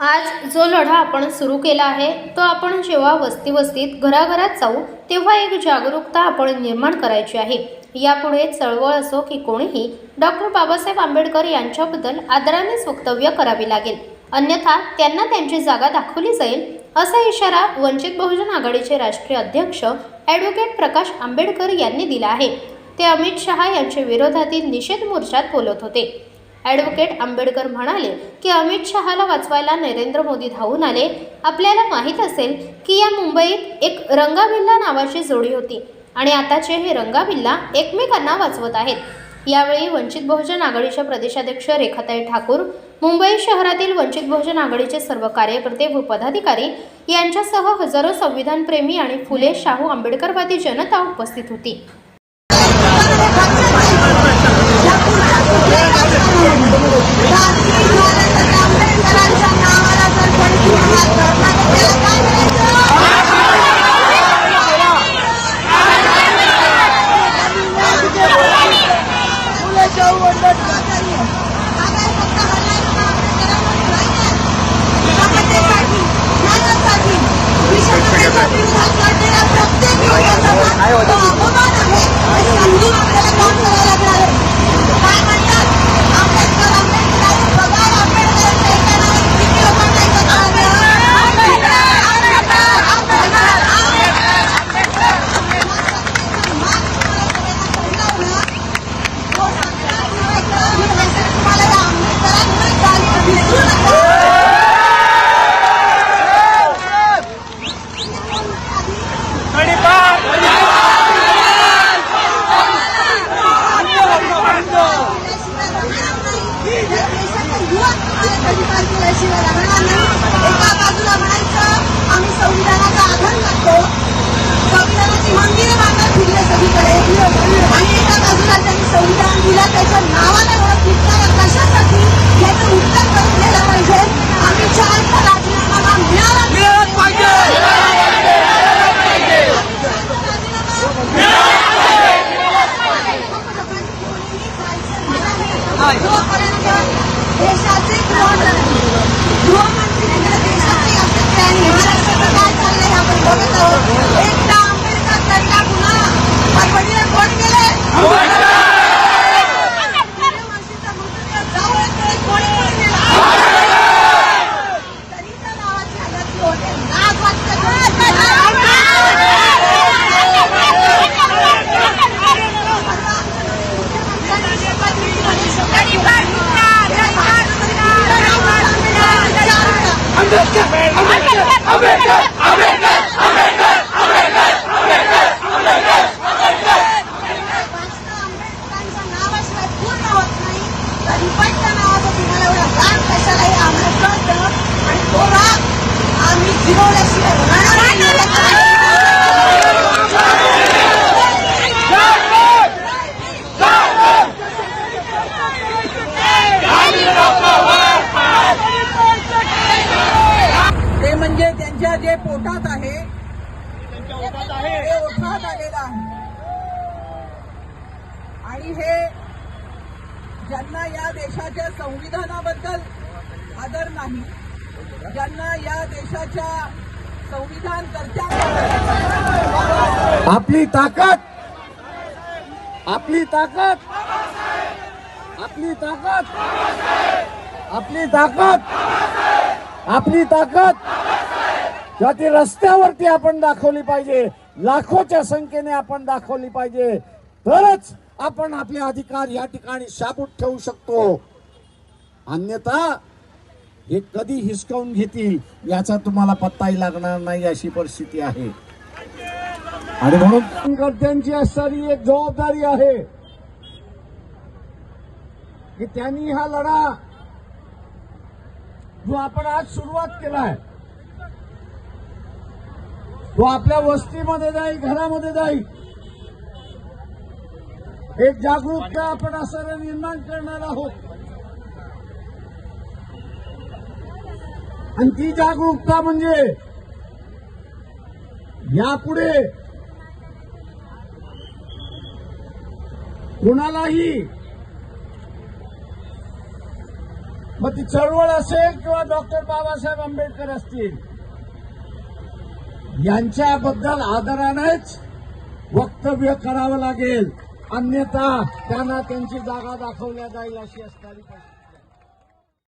आज जो लढा आपण सुरू केला आहे तो आपण जेव्हा वस्ती वस्तीत घराघरात जाऊ तेव्हा एक जागरूकता आपण निर्माण करायची आहे. यापुढे चळवळ असो की कोणीही डॉक्टर बाबासाहेब आंबेडकर यांच्याबद्दल आदरानेच वक्तव्य करावे लागेल. अन्यथा त्यांना त्यांची जागा दाखवली जाईल असा इशारा वंचित बहुजन आघाडीचे राष्ट्रीय अध्यक्ष ॲडव्होकेट प्रकाश आंबेडकर यांनी दिला आहे. ते अमित शहा यांच्या विरोधातील निषेध मोर्चात बोलत होते. ॲडव्होकेट आंबेडकर म्हणाले की अमित शहाला वाचवायला नरेंद्र मोदी धावून आले. आपल्याला माहीत असेल की या मुंबईत एक रंगाबिल्ला नावाची जोडी होती आणि आताचे हे रंगाबिल्ला एकमेकांना वाचवत आहेत. यावेळी वंचित बहुजन आघाडीच्या प्रदेशाध्यक्ष रेखाताई ठाकूर मुंबई शहरातील वंचित बहुजन आघाडीचे सर्व कार्यकर्ते व पदाधिकारी यांच्यासह हजारो संविधानप्रेमी आणि फुले शाहू आंबेडकरवादी जनता उपस्थित होती. प्रत्येक युवकाचा एका बाजूला म्हणायचं आम्ही संविधानाचा आधार लागतो. संविधानाची मंदिरं बांधत फिरले सगळीकडे. आणि एका बाजूला त्यांनी संविधान दिलं त्याच्या नावाने ओळख कशासाठी? याचं उत्तर करून दिलं पाहिजे. आम्ही चारचा राजीनामा मिळाला जोपर्यंत देशाचे गृहमंत्री. गृहमंत्री देशाचे अध्यक्ष आहे. महाराष्ट्राचं काय चाललंय आपण बघत आहोत. एकदा ते म्हणजे त्यांच्या जे पोटात आहे ते ओठात आलेलं आहे. आणि हे ज्यांना या देशाच्या संविधानाबद्दल आदर नाही ज्यांना या देशाच्या संविधान आपली ताकद! आपली ताकद! आपली ताकद! आपली ताकद! आपली ताकद! किंवा ती रस्त्यावरती आपण दाखवली पाहिजे लाखोच्या संख्येने आपण दाखवली पाहिजे तरच आपण आपले अधिकार या ठिकाणी शाबूत ठेवू शकतो. अन्यथा हे कधी हिसकावून घेतील याचा तुम्हाला पत्ताही लागणार नाही अशी परिस्थिती आहे. आणि म्हणून कर्त्यांची असणारी एक जबाबदारी आहे की त्यांनी हा लढा जो आपण आज सुरुवात केलाय तो आपल्या वस्तीमध्ये जाईल घरामध्ये जाईल. एक जागरूकता आपण असं निर्माण करणार आहोत. आणि ती जागरूकता म्हणजे यापुढे कोणालाही मग ती चळवळ असेल किंवा डॉक्टर बाबासाहेब आंबेडकर असतील यांच्याबद्दल आदरानेच वक्तव्य करावं लागेल. अन्यथा त्यांना त्यांची जागा दाखवल्या जाईल अशी असणारी